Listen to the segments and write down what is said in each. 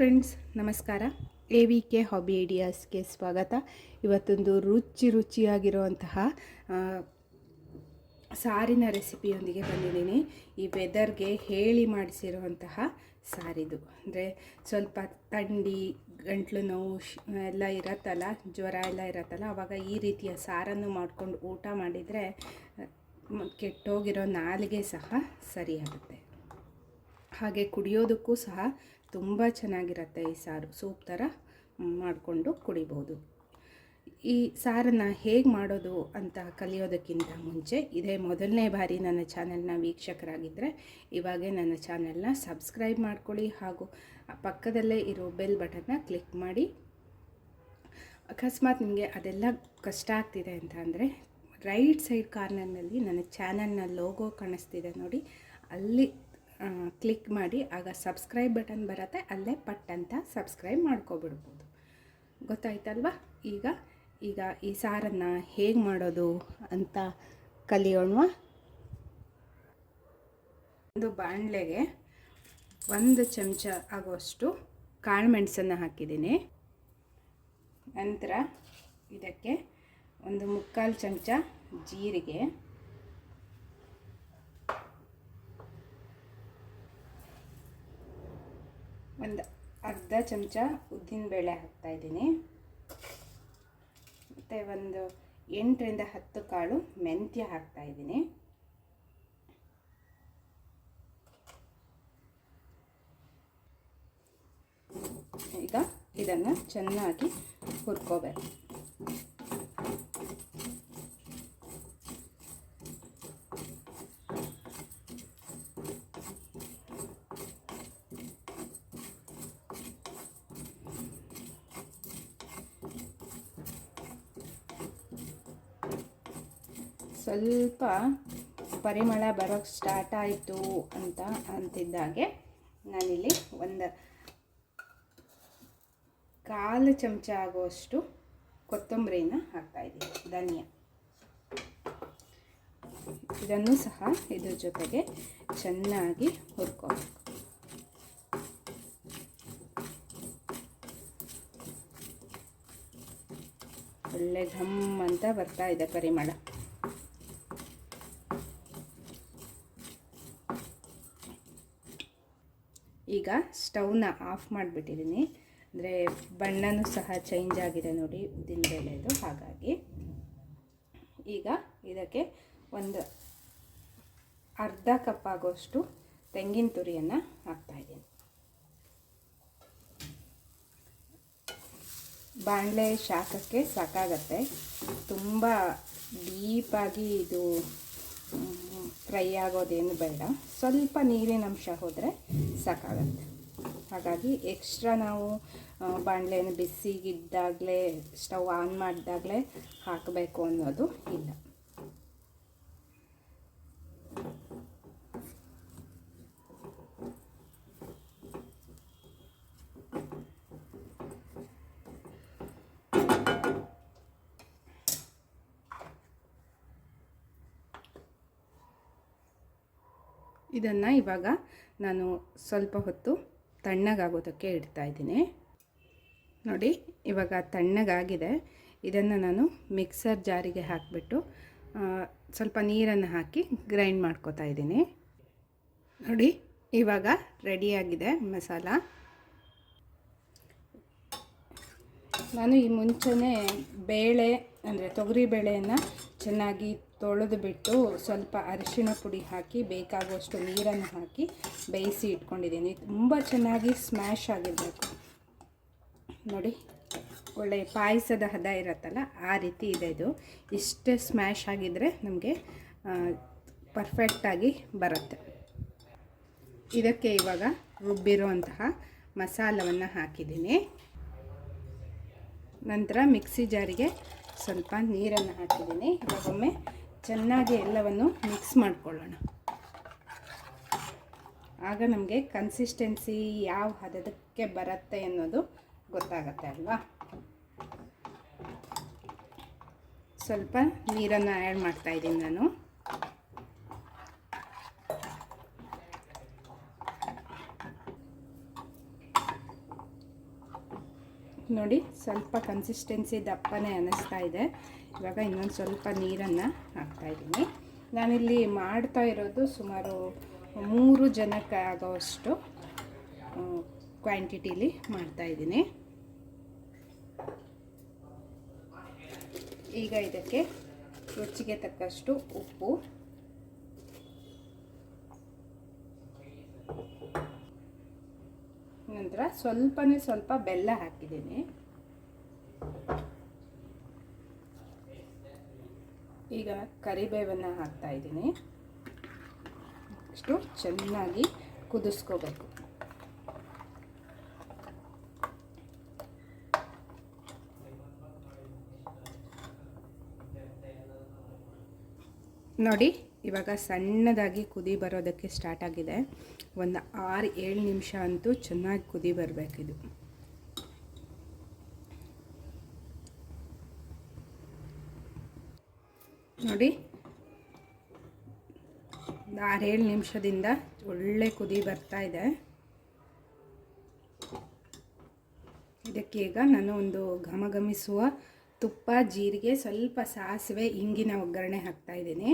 Friends ನಮಸ್ಕಾರ. A V K hobby ಐಡಿಯಾಸ್ಗೆ ಸ್ವಾಗತ. ಇವತ್ತೊಂದು ರುಚಿ ರುಚಿಯಾಗಿರುವಂತಹ ಸಾರಿನ ರೆಸಿಪಿಯೊಂದಿಗೆ ಬಂದಿದ್ದೀನಿ. ಈ ವೆದರ್ಗೆ ಹೇಳಿ ಮಾಡಿಸಿರುವಂತಹ ಸಾರಿದು. ಅಂದರೆ ಸ್ವಲ್ಪ ಥಂಡಿ ಗಂಟ್ಲು ನೋವು ಎಲ್ಲ ಇರತ್ತಲ್ಲ, ಜ್ವರ ಎಲ್ಲ ಇರತ್ತಲ್ಲ ಆವಾಗ ಈ ರೀತಿಯ ಸಾರನ್ನು ಮಾಡಿಕೊಂಡು ಊಟ ಮಾಡಿದರೆ ಕೆಟ್ಟೋಗಿರೋ ನಾಲಿಗೆ ಸಹ ಸರಿಯಾಗುತ್ತೆ. ಹಾಗೆ ಕುಡಿಯೋದಕ್ಕೂ ಸಹ ತುಂಬ ಚೆನ್ನಾಗಿರುತ್ತೆ ಈ ಸಾರು. ಸೂಪ್ ಥರ ಮಾಡಿಕೊಂಡು ಕುಡಿಬೋದು. ಈ ಸಾರನ್ನು ಹೇಗೆ ಮಾಡೋದು ಅಂತ ಕಲಿಯೋದಕ್ಕಿಂತ ಮುಂಚೆ ಇದೇ ಮೊದಲನೇ ಬಾರಿ ನನ್ನ ಚಾನೆಲ್ನ ವೀಕ್ಷಕರಾಗಿದ್ದರೆ ಇವಾಗೇ ನನ್ನ ಚಾನೆಲ್ನ ಸಬ್ಸ್ಕ್ರೈಬ್ ಮಾಡ್ಕೊಳ್ಳಿ ಹಾಗೂ ಪಕ್ಕದಲ್ಲೇ ಇರೋ ಬೆಲ್ ಬಟನ್ನ ಕ್ಲಿಕ್ ಮಾಡಿ. ಅಕಸ್ಮಾತ್ ನಿಮಗೆ ಅದೆಲ್ಲ ಕಷ್ಟ ಆಗ್ತಿದೆ ಅಂತ ಅಂದರೆ ರೈಟ್ ಸೈಡ್ ಕಾರ್ನರ್ನಲ್ಲಿ ನನ್ನ ಚಾನಲ್ನ ಲೋಗೋ ಕಾಣಿಸ್ತಿದೆ ನೋಡಿ. ಅಲ್ಲಿ ಕ್ಲಿಕ್ ಮಾಡಿ, ಆಗ ಸಬ್ಸ್ಕ್ರೈಬ್ ಬಟನ್ ಬರುತ್ತೆ, ಅಲ್ಲೇ ಪಟ್ ಅಂತ ಸಬ್ಸ್ಕ್ರೈಬ್ ಮಾಡ್ಕೊಬಿಡ್ಬೋದು. ಗೊತ್ತಾಯ್ತಲ್ವ? ಈಗ ಈಗ ಈ ಸಾರನ್ನು ಹೇಗೆ ಮಾಡೋದು ಅಂತ ಕಲಿಯೋಣ ಒಂದು ಬಾಣಲೆಗೆ ಒಂದು ಚಮಚ ಆಗುವಷ್ಟು ಕಾಳುಮೆಣಸನ್ನು ಹಾಕಿದ್ದೀನಿ. ನಂತರ ಇದಕ್ಕೆ ಒಂದು ಮುಕ್ಕಾಲು ಚಮಚ ಜೀರಿಗೆ. ಒಂದು ಅರ್ಧ ಚಮಚ ಉದ್ದಿನಬೇಳೆ ಹಾಕ್ತಾಯಿದ್ದೀನಿ ಮತ್ತು ಒಂದು ಎಂಟರಿಂದ ಹತ್ತು ಕಾಳು ಮೆಂತ್ಯ ಹಾಕ್ತಾಯಿದ್ದೀನಿ ಈಗ ಇದನ್ನು ಚೆನ್ನಾಗಿ ಹುರ್ಕೋಬೇಕು. ಸ್ವಲ್ಪ ಪರಿಮಳ ಬರೋಕ್ಕೆ ಸ್ಟಾರ್ಟ್ ಆಯಿತು ಅಂತ ಅಂತಿದ್ದಾಗೆ ನಾನಿಲ್ಲಿ ಒಂದು ಕಾಲು ಚಮಚ ಆಗುವಷ್ಟು ಕೊತ್ತಂಬರಿನ ಹಾಕ್ತಾಯಿದ್ದೀನಿ ಧನಿಯಾ. ಇದನ್ನು ಸಹ ಇದ್ರ ಜೊತೆಗೆ ಚೆನ್ನಾಗಿ ಹುರ್ಕೋಬೇಕು. ಒಳ್ಳೆ ಘಮ್ ಅಂತ ಬರ್ತಾ ಇದೆ ಪರಿಮಳ. ಈಗ ಸ್ಟವ್ನ ಆಫ್ ಮಾಡಿಬಿಟ್ಟಿದ್ದೀನಿ. ಅಂದರೆ ಬಣ್ಣನೂ ಸಹ ಚೇಂಜ್ ಆಗಿದೆ ನೋಡಿ, ಉದ್ದಿನ ಬೇಳೆದು. ಹಾಗಾಗಿ ಈಗ ಇದಕ್ಕೆ ಒಂದು ಅರ್ಧ ಕಪ್ ಆಗೋಷ್ಟು ತೆಂಗಿನ ತುರಿಯನ್ನು ಹಾಕ್ತಾಯಿದ್ದೀನಿ ಬಾಣಲೆ ಶಾಖಕ್ಕೆ ಸಾಕಾಗತ್ತೆ. ತುಂಬ ಡೀಪಾಗಿ ಇದು ಫ್ರೈ ಆಗೋದೇನು ಬೇಡ. ಸ್ವಲ್ಪ ನೀರಿನ ಅಂಶ ಹೋದರೆ ಸಾಕಾಗತ್ತೆ. ಹಾಗಾಗಿ ಎಕ್ಸ್ಟ್ರಾ ನಾವು ಬಾಣಲೆಯನ್ನು ಬಿಸಿಗಿದ್ದಾಗಲೇ ಸ್ಟವ್ ಆನ್ ಮಾಡಿದಾಗಲೇ ಹಾಕಬೇಕು ಅನ್ನೋದು ಇಲ್ಲ. ಇದನ್ನು ಇವಾಗ ನಾನು ಸ್ವಲ್ಪ ಹೊತ್ತು ತಣ್ಣಗಾಗೋದಕ್ಕೆ ಇಡ್ತಾ ಇದ್ದೀನಿ. ನೋಡಿ, ಇವಾಗ ತಣ್ಣಗಾಗಿದೆ. ಇದನ್ನು ನಾನು ಮಿಕ್ಸರ್ ಜಾರಿಗೆ ಹಾಕಿಬಿಟ್ಟು ಸ್ವಲ್ಪ ನೀರನ್ನು ಹಾಕಿ ಗ್ರೈಂಡ್ ಮಾಡ್ಕೋತಾ ಇದ್ದೀನಿ. ನೋಡಿ, ಇವಾಗ ರೆಡಿಯಾಗಿದೆ ಮಸಾಲ. ನಾನು ಈ ಮುಂಚೆನೇ ಬೇಳೆ, ಅಂದರೆ ತೊಗರಿ ಬೇಳೆಯನ್ನು ಚೆನ್ನಾಗಿ ತೊಳೆದುಬಿಟ್ಟು ಸ್ವಲ್ಪ ಅರಿಶಿನ ಪುಡಿ ಹಾಕಿ, ಬೇಕಾಗುವಷ್ಟು ನೀರನ್ನು ಹಾಕಿ ಬೇಯಿಸಿ ಇಟ್ಕೊಂಡಿದ್ದೀನಿ. ತುಂಬ ಚೆನ್ನಾಗಿ ಸ್ಮ್ಯಾಶ್ ಆಗಿರಬೇಕು. ನೋಡಿ, ಒಳ್ಳೆ ಪಾಯಸದ ಹದ ಇರುತ್ತಲ್ಲ, ಆ ರೀತಿ ಇದೆ ಇದು. ಇಷ್ಟೇ ಸ್ಮ್ಯಾಶ್ ಆಗಿದ್ದರೆ ನಮಗೆ ಪರ್ಫೆಕ್ಟಾಗಿ ಬರುತ್ತೆ. ಇದಕ್ಕೆ ಇವಾಗ ರುಬ್ಬಿರುವಂತಹ ಮಸಾಲವನ್ನು ಹಾಕಿದ್ದೀನಿ. ನಂತರ ಮಿಕ್ಸಿ ಜಾರಿಗೆ ಸ್ವಲ್ಪ ನೀರನ್ನು ಹಾಕಿದ್ದೀನಿ. ಇವಾಗೊಮ್ಮೆ ಚೆನ್ನಾಗಿ ಎಲ್ಲವನ್ನು ಮಿಕ್ಸ್ ಮಾಡ್ಕೊಳ್ಳೋಣ. ಆಗ ನಮಗೆ ಕನ್ಸಿಸ್ಟೆನ್ಸಿ ಯಾವ ಹದಕ್ಕೆ ಬರುತ್ತೆ ಅನ್ನೋದು ಗೊತ್ತಾಗತ್ತೆ ಅಲ್ವಾ? ಸ್ವಲ್ಪ ನೀರನ್ನು ಆ್ಯಡ್ ಮಾಡ್ತಾ ಇದ್ದೀನಿ ನಾನು. ನೋಡಿ ಸ್ವಲ್ಪ ಕನ್ಸಿಸ್ಟೆನ್ಸಿ ದಪ್ಪನೇ ಅನ್ನಿಸ್ತಾ ಇದೆ. ಇವಾಗ ಇನ್ನೊಂದು ಸ್ವಲ್ಪ ನೀರನ್ನು ಹಾಕ್ತಾಯಿದ್ದೀನಿ ನಾನಿಲ್ಲಿ ಮಾಡ್ತಾ ಇರೋದು ಸುಮಾರು ಮೂರು ಜನಕ್ಕೆ ಆಗೋವಷ್ಟು ಕ್ವಾಂಟಿಟೀಲಿ ಮಾಡ್ತಾಯಿದ್ದೀನಿ ಈಗ ಇದಕ್ಕೆ ರುಚಿಗೆ ತಕ್ಕಷ್ಟು ಉಪ್ಪು ನಂತರ ಸ್ವಲ್ಪನೇ ಸ್ವಲ್ಪ ಬೆಲ್ಲ ಹಾಕಿದ್ದೀನಿ. ಈಗ ಕರಿಬೇವನ್ನು ಹಾಕ್ತಾ ಇದ್ದೀನಿ. ಅಷ್ಟು ಚೆನ್ನಾಗಿ ಕುದಿಸ್ಕೋಬೇಕು. ನೋಡಿ. ಇವಾಗ ಸಣ್ಣದಾಗಿ ಕುದಿ ಬರೋದಕ್ಕೆ ಸ್ಟಾರ್ಟ್ ಆಗಿದೆ. ಒಂದು ಆರು ಏಳು ನಿಮಿಷ ಅಂತೂ ಚೆನ್ನಾಗಿ ಕುದಿ ಬರಬೇಕಿದು. ನೋಡಿ. ಆರೇಳು ನಿಮಿಷದಿಂದ ಒಳ್ಳೆ ಕುದಿ ಬರ್ತಾ ಇದೆ. ಇದಕ್ಕೆ ನಾನು ಒಂದು ಘಮಘಮಿಸುವ ತುಪ್ಪ, ಜೀರಿಗೆ, ಸ್ವಲ್ಪ ಸಾಸಿವೆ, ಇಂಗಿನ ಒಗ್ಗರಣೆ ಹಾಕ್ತಾ ಇದ್ದೀನಿ.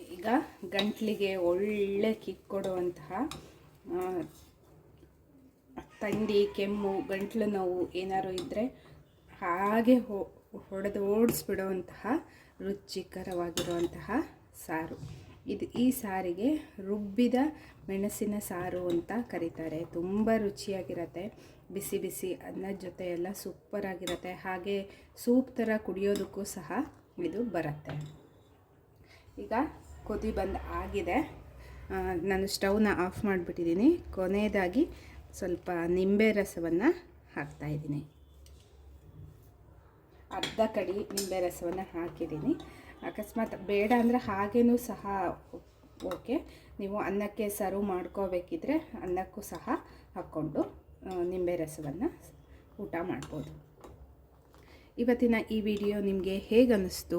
ಈಗ ಗಂಟ್ಲಿಗೆ ಒಳ್ಳೆ ಕಿಕ್ ಕೊಡುವಂತಹ ಥಂಡಿ ಕೆಮ್ಮು, ಗಂಟ್ಲು ನೋವು ಏನಾದ್ರು ಇದ್ದರೆ ಹಾಗೆ ಹೊಡೆದು ಓಡಿಸ್ಬಿಡುವಂತಹ ರುಚಿಕರವಾಗಿರುವಂತಹ ಸಾರು. ಇದು ಈ ಸಾರಿಗೆ ರುಬ್ಬಿದ ಮೆಣಸಿನ ಸಾರು ಅಂತ ಕರೀತಾರೆ. ತುಂಬ ರುಚಿಯಾಗಿರುತ್ತೆ. ಬಿಸಿ ಬಿಸಿ ಅನ್ನದ ಜೊತೆ ಎಲ್ಲ ಸೂಪರಾಗಿರುತ್ತೆ. ಹಾಗೆ ಸೂಪ್ ಥರ ಕುಡಿಯೋದಕ್ಕೂ ಸಹ ಇದು ಬರುತ್ತೆ. ಈಗ ಕುದಿ ಬಂದು ಆಗಿದೆ. ನಾನು ಸ್ಟವ್ನ ಆಫ್ ಮಾಡಿಬಿಟ್ಟಿದ್ದೀನಿ. ಕೊನೆಯದಾಗಿ ಸ್ವಲ್ಪ ನಿಂಬೆ ರಸವನ್ನು ಹಾಕ್ತಾಯಿದ್ದೀನಿ ಅರ್ಧ ಕಡಿ ನಿಂಬೆ ರಸವನ್ನು ಹಾಕಿದ್ದೀನಿ. ಅಕಸ್ಮಾತ್ ಬೇಡ ಅಂದರೆ ಹಾಗೇನೂ ಸಹ ಓಕೆ. ನೀವು ಅನ್ನಕ್ಕೆ ಸರ್ವ್ ಮಾಡ್ಕೋಬೇಕಿದ್ರೆ ಅನ್ನಕ್ಕೂ ಸಹ ಹಾಕ್ಕೊಂಡು ನಿಂಬೆ ರಸವನ್ನು ಊಟ ಮಾಡ್ಬೋದು. ಇವತ್ತಿನ ಈ ವಿಡಿಯೋ ನಿಮಗೆ ಹೇಗೆ ಅನ್ನಿಸ್ತು